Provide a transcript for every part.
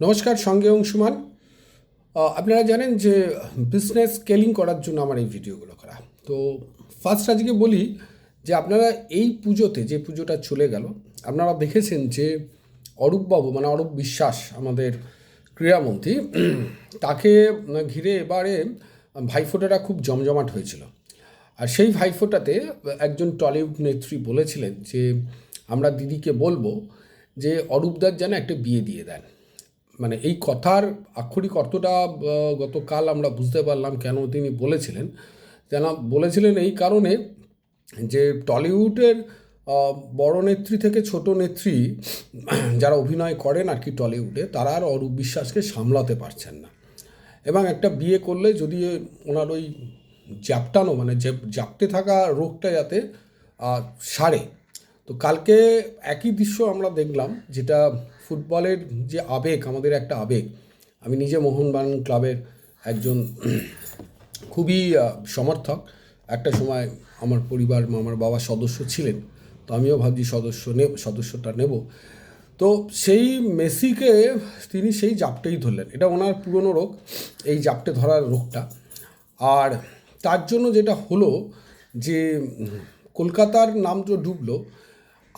নমস্কার, সঙ্গে অংশুমান আপনারা জানেন যে বিজনেস স্কেলিং করার জন্য আমার এই ভিডিওগুলো করা। তো ফার্স্ট আজকে বলি যে আপনারা এই পুজোতে যে পুজোটা চলে গেল, আপনারা দেখেছেন যে অরূপবাবু মানে অরূপ বিশ্বাস, আমাদের ক্রীড়ামন্ত্রী, তাকে ঘিরে এবারে ভাইফোঁটাটা খুব জমজমাট হয়েছিল। আর সেই ভাইফোঁটাতে একজন টলিউড নেত্রী বলেছিলেন যে, আমরা দিদিকে বলব যে অরূপদার যেন একটা বিয়ে দিয়ে দেন। মানে এই কথার আক্ষরিক অর্থটা গতকাল আমরা বুঝতে পারলাম কেন তিনি বলেছিলেন। যেন বলেছিলেন এই কারণে যে টলিউডের বড় নেত্রী থেকে ছোট নেত্রী যারা অভিনয় করেন আর কি টলিউডে, তারা আর অরূপ বিশ্বাসকে সামলাতে পারছেন না। এবং একটা বিয়ে করলে যদি ওনার ওই জ্যাপটানো মানে যে জাপটে থাকা রোগটা যাতে সারে। তো কালকে একই দৃশ্য আমরা দেখলাম, যেটা ফুটবলের যে আবেগ, আমাদের একটা আবেগ। আমি নিজে মোহনবাগান ক্লাবের একজন খুবই সমর্থক। একটা সময় আমার পরিবার, আমার বাবা সদস্য ছিলেন। তো আমিও ভাবছি সদস্য নে, সদস্যটা নেব। তো সেই মেসিকে তিনি সেই জাপটেই ধরলেন। এটা ওনার পুরনো রোগ, এই জাপটে ধরার রোগটা। আর তার জন্য যেটা হলো যে কলকাতার নাম তো ডুবলো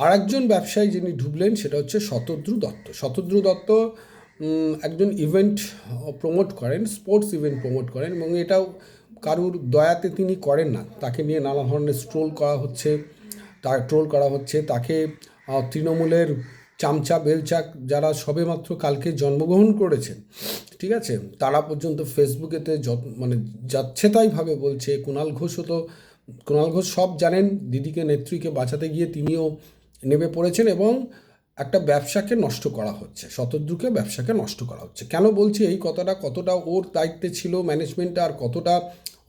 আর একজন ব্যবসায়ী যিনি ডুবলেন সেটা হচ্ছে শতদ্রু দত্ত। শতদ্রু দত্ত একজন ইভেন্ট প্রমোট করেন স্পোর্টস ইভেন্ট প্রমোট করেন এবং এটাও কারুর দয়াতে তিনি করেন না। তাকে নিয়ে নানা ধরনের স্ট্রোল করা হচ্ছে, তার ট্রোল করা হচ্ছে। তাকে তৃণমূলের চামচা, বেলচাক যারা সবেমাত্র কালকে জন্মগ্রহণ করেছেন, ঠিক আছে? তারা পর্যন্ত ফেসবুকেতে মানে যাচ্ছে তাইভাবে বলছে। কুণাল ঘোষও তো, কুণাল ঘোষ সব জানেন। দিদিকে, নেত্রীকে বাঁচাতে গিয়ে তিনিও নেমে পড়েছেন এবং একটা ব্যবসাকে নষ্ট করা হচ্ছে, শতদ্রুকে ব্যবসাকে নষ্ট করা হচ্ছে। কেন বলছি এই কথাটা? কতটা ওর দায়িত্বে ছিল ম্যানেজমেন্টে আর কতটা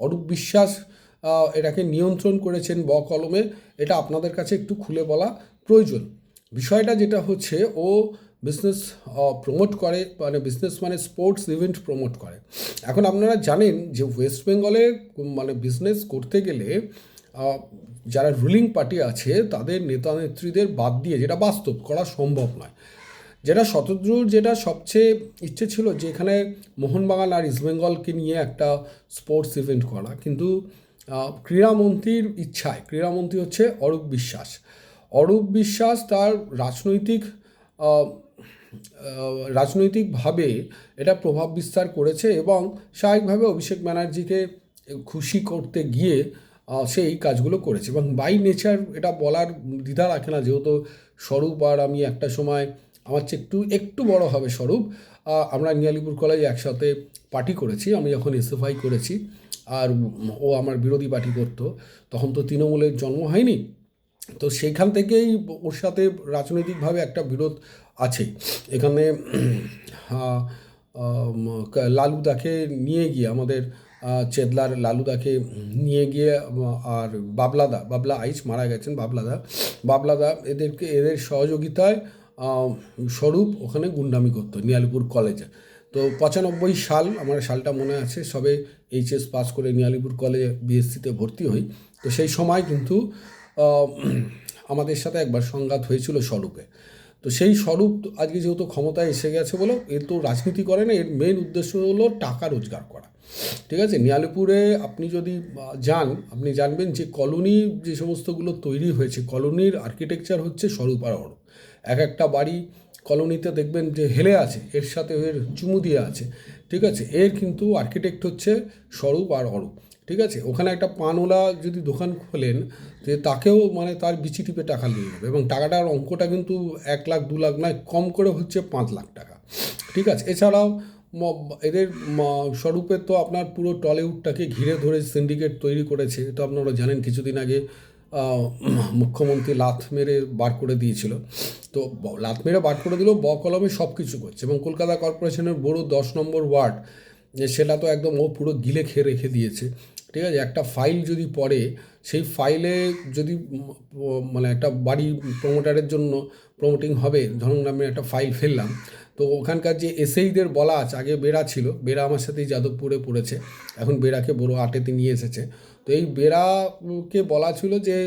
অরূপ বিশ্বাস এটাকে নিয়ন্ত্রণ করেছেন ব কলমে, এটা আপনাদের কাছে একটু খুলে বলা প্রয়োজন। বিষয়টা যেটা হচ্ছে, ও বিজনেস প্রমোট করে মানে বিজনেস মানে স্পোর্টস ইভেন্ট প্রমোট করে। এখন আপনারা জানেন যে ওয়েস্ট বেঙ্গলে মানে বিজনেস করতে গেলে যারা রুলিং পার্টি আছে, তাদের নেতা নেত্রীদের বাদ দিয়ে যেটা বাস্তব, করা সম্ভব নয়। যেটা শতদ্রুর, যেটা সবচেয়ে ইচ্ছে ছিল যে এখানে মোহনবাগান আর ইস্টবেঙ্গলকে নিয়ে একটা স্পোর্টস ইভেন্ট করা। কিন্তু ক্রীড়ামন্ত্রীর ইচ্ছায়, ক্রীড়ামন্ত্রী হচ্ছে অরূপ বিশ্বাস। অরূপ বিশ্বাস তার রাজনৈতিক রাজনৈতিকভাবে এটা প্রভাব বিস্তার করেছে এবং স্বাভাবিকভাবে অভিষেক ব্যানার্জিকে খুশি করতে গিয়ে সে এই কাজগুলো করেছে। এবং বাই নেচার এটা বলার দ্বিধা রাখে না যেহেতু স্বরূপ আর আমি একটা সময় আমার চেয়ে একটু একটু বড় হবে স্বরূপ আমরা নিয়ালিপুর কলেজে একসাথে পার্টি করেছি। আমি যখন এসএফআই করেছি আর ও আমার বিরোধী পার্টি করতো তখন তো তৃণমূলের জন্ম হয়নি। তো সেইখান থেকেই ওর সাথে রাজনৈতিকভাবে একটা বিরোধ আছে। এখানে আহ, আম, ক- লালুদাকে নিয়ে গিয়ে আমাদের চেদলার লালুদাকে নিয়ে গিয়ে আর বাবলাদা, বাবলা আইস মারা গেছেন, বাবলাদা। বাবলাদা এদেরকে, এদের সহযোগিতায় স্বরূপ ওখানে গুন্ডামি করতো নিয়ালিপুর কলেজে। তো পঁচানব্বই সাল, আমার সালটা মনে আছে, সবে এইচএস পাস করে নিয়ালিপুর কলেজে বিএসসিতে ভর্তি হই। তো সেই সময় কিন্তু আমাদের সাথে একবার সংঘাত হয়েছিল স্বরূপে। তো সেই স্বরূপ আজকে যেহেতু ক্ষমতায় এসে গেছে বলে এ তো রাজনীতি করে না, এর মেন উদ্দেশ্য হলো টাকা রোজগার করা। ঠিক আছে? নিয়ালিপুরে আপনি যদি যান, আপনি জানবেন যে কলোনি যে সমস্তগুলো তৈরি হয়েছে, কলোনির আর্কিটেকচার হচ্ছে স্বরূপ আর এক একটা বাড়ি কলোনিতে দেখবেন যে হেলে আছে, এর সাথে এর চুমু দিয়ে আছে, ঠিক আছে? এর কিন্তু আর্কিটেক্ট হচ্ছে স্বরূপ আর অরূপ, ঠিক আছে? ওখানে একটা পানওয়ালা যদি দোকান খোলেন, যে তাকেও মানে তার বিচি টিপে টাকা নিয়ে নেবে এবং টাকাটার অঙ্কটা কিন্তু এক লাখ, দু লাখ নয়, কম করে হচ্ছে পাঁচ লাখ টাকা, ঠিক আছে? এছাড়াও এদের স্বরূপে তো আপনার পুরো টলিউডটাকে ঘিরে ধরে সিন্ডিকেট তৈরি করেছে, এটা আপনারা জানেন কিছুদিন আগে মুখ্যমন্ত্রী লাথ মেরে বার করে দিয়েছিল। তো লাথ মেরে বার করে দিলেও ব কলমে সব কিছু করছে এবং কলকাতা কর্পোরেশনের বড় দশ নম্বর ওয়ার্ড সেটা তো একদম ও পুরো গিলে খেয়ে রেখে দিয়েছে। ঠিক আছে, একটা ফাইল যদি পড়ে, সেই ফাইলে যদি মানে একটা বাড়ি প্রমোটারের জন্য প্রমোটিং হবে, ধরুন আমি একটা ফাইল ফেললাম তো ওখানকার যে এসএইদের বলা আছে, আগে বেড়া ছিল, বেড়া আমার সাথেই যাদবপুরে পড়েছে, এখন বেড়াকে বড় আটেতে নিয়ে এসেছে। তো এই বেড়াকে বলা ছিল যে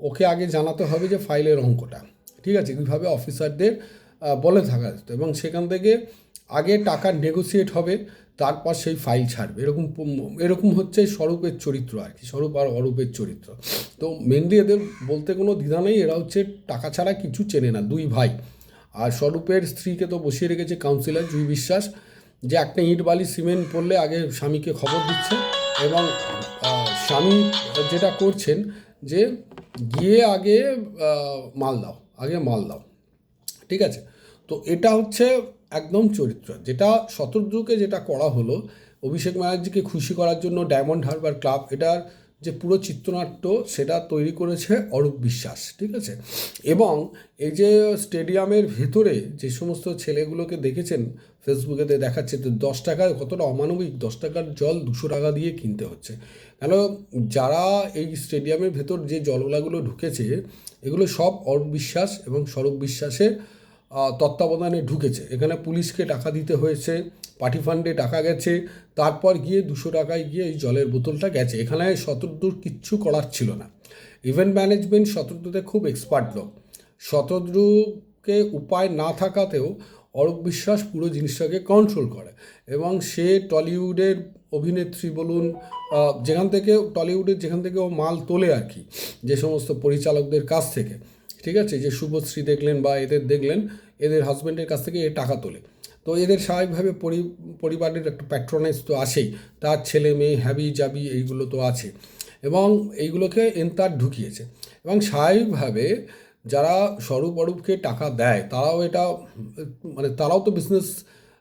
ওকে আগে জানাতে হবে যে ফাইলের অঙ্কটা, ঠিক আছে? কীভাবে অফিসারদের বলে থাকা যেত এবং সেখান থেকে আগে টাকা নেগোসিয়েট হবে, তারপর সেই ফাইল ছাড়বে। এরকম এরকম হচ্ছে স্বরূপের চরিত্র আর কি, স্বরূপ আর অরূপের চরিত্র। তো মেনলি এদের বলতে কোনো দ্বিধা নেই, এরা হচ্ছে টাকা ছাড়া কিছু চেনে না, দুই ভাই। আর স্বরূপের স্ত্রীকে তো বসিয়ে রেখেছে কাউন্সিলর জুই বিশ্বাস, যে একটা ইট বালি সিমেন্ট পড়লে আগে স্বামীকে খবর দিচ্ছে এবং স্বামী যেটা করছেন যে গিয়ে আগে মাল দাও, আগে মাল দাও, ঠিক আছে? তো এটা হচ্ছে একদম চরিত্র। যেটা শতদ্রুকে যেটা করা হলো, অভিষেক ব্যানার্জিকে খুশি করার জন্য ডায়মন্ড হারবার ক্লাব এটার যে পুরো চিত্রনাট্য সেটা তৈরি করেছে অরূপ বিশ্বাস, ঠিক আছে? এবং এই যে স্টেডিয়ামের ভেতরে যে সমস্ত ছেলেগুলোকে দেখেছেন ফেসবুকেতে দেখাচ্ছে, তো দশ টাকায় কতটা অমানবিক, দশ টাকার জল দুশো টাকা দিয়ে কিনতে হচ্ছে। কেন যারা এই স্টেডিয়ামের ভেতর যে জলগুলাগুলো ঢুকেছে, এগুলো সব অরূপ বিশ্বাস এবং স্বরূপ বিশ্বাসের তত্ত্বাবধানে ঢুকেছে। এখানে পুলিশকে টাকা দিতে হয়েছে পার্টি ফান্ডে টাকা গেছে, তারপর গিয়ে দুশো টাকায় গিয়ে এই জলের বোতলটা গেছে। এখানে শতদ্রুর কিচ্ছু করার ছিল না। ইভেন্ট ম্যানেজমেন্ট শতদ্রুতে খুব এক্সপার্ট লোক। শতদ্রুকে উপায় না থাকাতেও অরূপ বিশ্বাস পুরো জিনিসটাকে কন্ট্রোল করে এবং সে টলিউডের অভিনেত্রী বলুন যেখান থেকে টলিউডের যেখান থেকে ও মাল তোলে আর কি, যে সমস্ত পরিচালকদের কাছ থেকে, ঠিক আছে? যে শুভশ্রী দেখলেন বা এদের দেখলেন, এদের হাজব্যান্ডের কাছ থেকে এ টাকা তোলে। তো এদের স্বাভাবিকভাবে পরি, পরিবারের একটা প্যাট্রনাইজ তো আছেই। তার ছেলে মেয়ে, হ্যাবি জাবি এইগুলো তো আছে। এবং এইগুলোকে এনতার ঢুকিয়েছে। এবং স্বাভাবিকভাবে যারা স্বরূপ অরূপকে টাকা দেয়, তারাও এটা মানে তারাও তো বিজনেস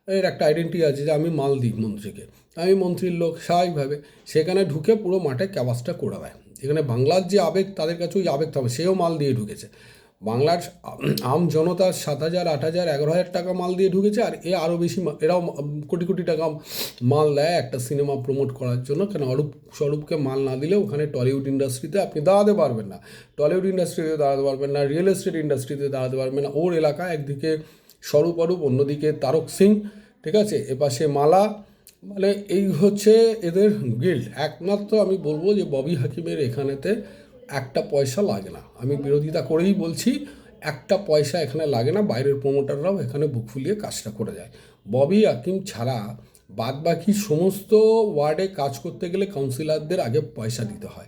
এর একটা আইডেন্টি আছে যে আমি মাল দিই মন্ত্রীকে। আমি মন্ত্রীর লোক, স্বাভাবিকভাবে সেখানে ঢুকে পুরো মাঠে ক্যাবাসটা করে দেয়। এখানে বাংলার যে আবেগ, তাদের কাছে ওই আবেগ থাকবে সেও মাল দিয়ে ঢুকেছে। বাংলার আম জনতার সাত হাজার, আট হাজার, এগারো হাজার টাকা মাল দিয়ে ঢুকেছে, আর এ আরও বেশি এরাও কোটি কোটি টাকা মাল দেয় একটা সিনেমা প্রমোট করার জন্য। কেন? অরূপ, স্বরূপকে মাল না দিলে ওখানে টলিউড ইন্ডাস্ট্রিতে আপনি দাঁড়াতে পারবেন না। টলিউড ইন্ডাস্ট্রিতে দাঁড়াতে পারবেন না রিয়েল এস্টেট ইন্ডাস্ট্রিতে দাঁড়াতে পারবেন না। ওর এলাকা একদিকে স্বরূপ অরূপ, অন্যদিকে তারক সিং, ঠিক আছে? এপাশে মালা মানে এই হচ্ছে এদের গিল্ড একমাত্র আমি বলব যে ববি হাকিমের এখানেতে একটা পয়সা লাগে না। আমি বিরোধিতা করেই বলছি, একটা পয়সা এখানে লাগে না, বাইরের প্রমোটাররাও এখানে বুক ফুলিয়ে কাজটা করে যায়। ববি হাকিম ছাড়া বাদ বাকি সমস্ত ওয়ার্ডে কাজ করতে গেলে কাউন্সিলরদের আগে পয়সা দিতে হয়।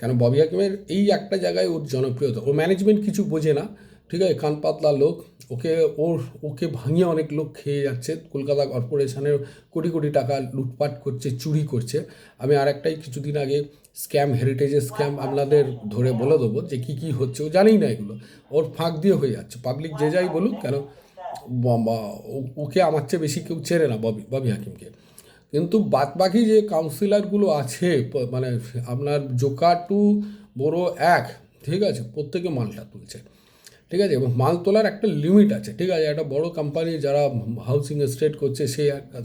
কেন ববি হাকিমের এই একটা জায়গায় ওর জনপ্রিয়তা ও ম্যানেজমেন্ট কিছু বোঝে না, ঠিক আছে? কান পাতলা লোক, ওকে ওর, ওকে ভাঙিয়ে অনেক লোক খেয়ে যাচ্ছে। কলকাতা কর্পোরেশনের কোটি কোটি টাকা লুটপাট করছে, চুরি করছে। আমি আর একটাই কিছুদিন আগে স্ক্যাম হেরিটেজের স্ক্যাম আপনাদের ধরে বলে দেবো যে কী কী হচ্ছে, ও জানেই না এগুলো। ওর ফাঁক দিয়ে হয়ে যাচ্ছে। পাবলিক যে যাই বলুক, কেন? ওকে আমার চেয়ে বেশি কেউ চেনে না, ববি ববি হাকিমকে। কিন্তু বাদবাকি যে কাউন্সিলারগুলো আছে মানে আপনার জোকা টু বড় এক, ঠিক আছে, প্রত্যেকে মালটা তুলছে। ঠিক আছে? এবং মাল তোলার একটা লিমিট আছে, ঠিক আছে? একটা বড় কোম্পানি যারা হাউসিং এস্টেট করছে, সে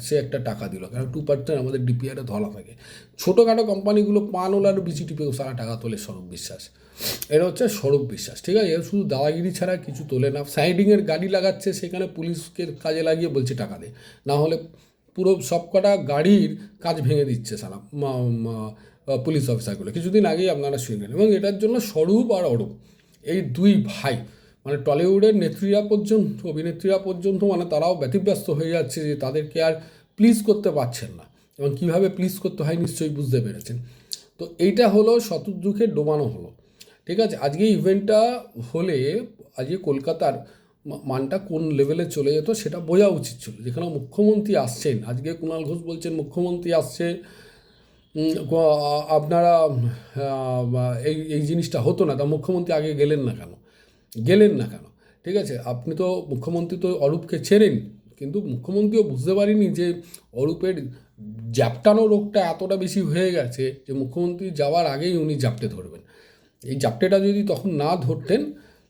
সে একটা টাকা দিল। কারণ টু পার্সেন্ট আমাদের ডিপিআরে ধরা থাকে। ছোটোখাটো কোম্পানিগুলো পানওয়ালার বিচি টিপেও সারা টাকা তোলে স্বরূপ বিশ্বাস। এটা হচ্ছে স্বরূপ বিশ্বাস, ঠিক আছে? শুধু দাদাগিরি ছাড়া কিছু তোলে না। সাইডিংয়ের গাড়ি লাগাচ্ছে, সেখানে পুলিশকে কাজে লাগিয়ে বলছে টাকা দে। না হলে পুরো সবকটা গাড়ির কাজ ভেঙে দিচ্ছে সারা পুলিশ অফিসারগুলো কিছুদিন আগেই আপনারা শুনলেন। এবং এটার জন্য স্বরূপ আর অরূপ। এই দুই ভাই মানে টলিউডের নেত্রীরা পর্যন্ত, অভিনেত্রীরা পর্যন্ত মানে তারাও ব্যতিব্যস্ত হয়ে যাচ্ছে যে তাদেরকে আর প্লিজ করতে পারছেন না। এবং কীভাবে প্লিজ করতে হয় নিশ্চয়ই বুঝতে পেরেছেন। তো এইটা হলো শতদ্রুখে ডোবানো হলো। ঠিক আছে? আজকে ইভেন্টটা হলে, আজকে কলকাতার মানটা কোন লেভেলে চলে যেত সেটা বোঝা উচিত ছিল। যেখানে মুখ্যমন্ত্রী আসছেন, আজকে কুণাল ঘোষ বলছেন মুখ্যমন্ত্রী আসছে আপনারা এই এই জিনিসটা হতো না, তা মুখ্যমন্ত্রী আগে গেলেন না কেন? গেলেন না কেন? ঠিক আছে, আপনি তো মুখ্যমন্ত্রী তো অরূপকে চেনেন, কিন্তু মুখ্যমন্ত্রীও বুঝতে পারিনি যে অরূপের জ্যাপটানো রোগটা এতটা বেশি হয়ে গেছে যে মুখ্যমন্ত্রী যাওয়ার আগেই উনি জাপটে ধরবেন। এই জাপটেটা যদি তখন না ধরতেন,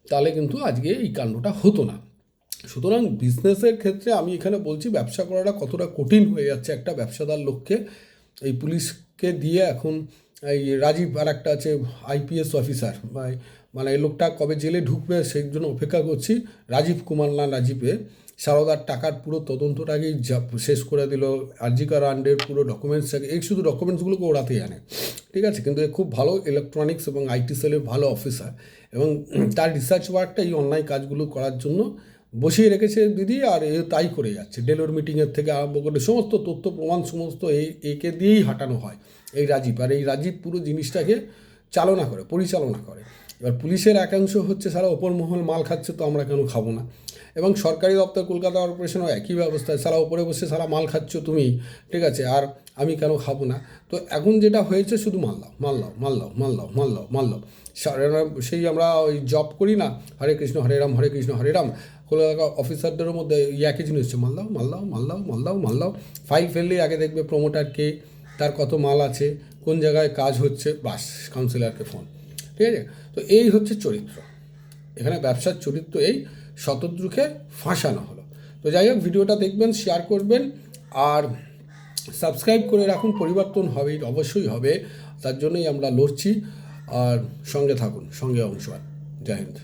তাহলে কিন্তু আজকে এই কাণ্ডটা হতো না। সুতরাং বিজনেসের ক্ষেত্রে আমি এখানে বলছি, ব্যবসা করাটা কতটা কঠিন হয়ে যাচ্ছে একটা ব্যবসাদার লোককে। এই পুলিশকে দিয়ে এখন এই রাজীব আর একটা আছে আইপিএস অফিসার মানে এই লোকটা কবে জেলে ঢুকবে সেই জন্য অপেক্ষা করছি। রাজীব কুমার না রাজীবে। সারদার টাকার পুরো তদন্তটাকেই শেষ করে দিল। আরজিকার আন্ডের পুরো ডকুমেন্টসটাকে এই শুধু ডকুমেন্টসগুলোকে ওড়াতে জানে ঠিক আছে? কিন্তু এ খুব ভালো ইলেকট্রনিক্স এবং আইটি সেলের ভালো অফিসার এবং তার রিসার্চ ওয়ার্কটা এই অনলাইন কাজগুলো করার জন্য বসিয়ে রেখেছে দিদি আর এ তাই করে যাচ্ছে। ডেলোর মিটিংয়ের থেকে আরম্ভ করে সমস্ত তথ্য, প্রমাণ, সমস্ত এই একে দিয়েই হাঁটানো হয়। এই রাজীব। আর এই রাজীব পুরো জিনিসটাকে চালনা করে, পরিচালনা করে। এবার পুলিশের একাংশ হচ্ছে সারা ওপর মহল মাল খাচ্ছে, তো আমরা কেন খাব না? এবং সরকারি দপ্তর কলকাতা কর্পোরেশনও একই ব্যবস্থা সারা ওপরে বসে সারা মাল খাচ্ছ তুমি, ঠিক আছে, আর আমি কেন খাব না? তো এখন যেটা হয়েছে, শুধু মাল দাও মাল দাও মাল দাও মাল দাও মাল দাও মাল দাও। সেই আমরা ওই জব করি না, হরে কৃষ্ণ, হরে রাম, হরে কৃষ্ণ, হরে রাম। কলকাতা অফিসারদের মধ্যে একই জিনিস হচ্ছে, মাল দাও মাল দাও মাল দাও মাল দাও মাল দাও। ফাইল ফেললেই আগে দেখবে প্রমোটার কে, তার কত মাল আছে, কোন জায়গায় কাজ হচ্ছে, বাস কাউন্সিলরকে ফোন ঠিক আছে? তো এই হচ্ছে চরিত্র। এখানে ব্যবসার চরিত্র এই শতদ্রুকে ফাঁসানো হলো। তো যাই হোক, ভিডিওটা দেখবেন শেয়ার করবেন, আর সাবস্ক্রাইব করে রাখুন। পরিবর্তন হবে, অবশ্যই হবে। তার জন্যই আমরা লড়ছি। আর সঙ্গে থাকুন, সঙ্গে অংশ জয় হিন্দ।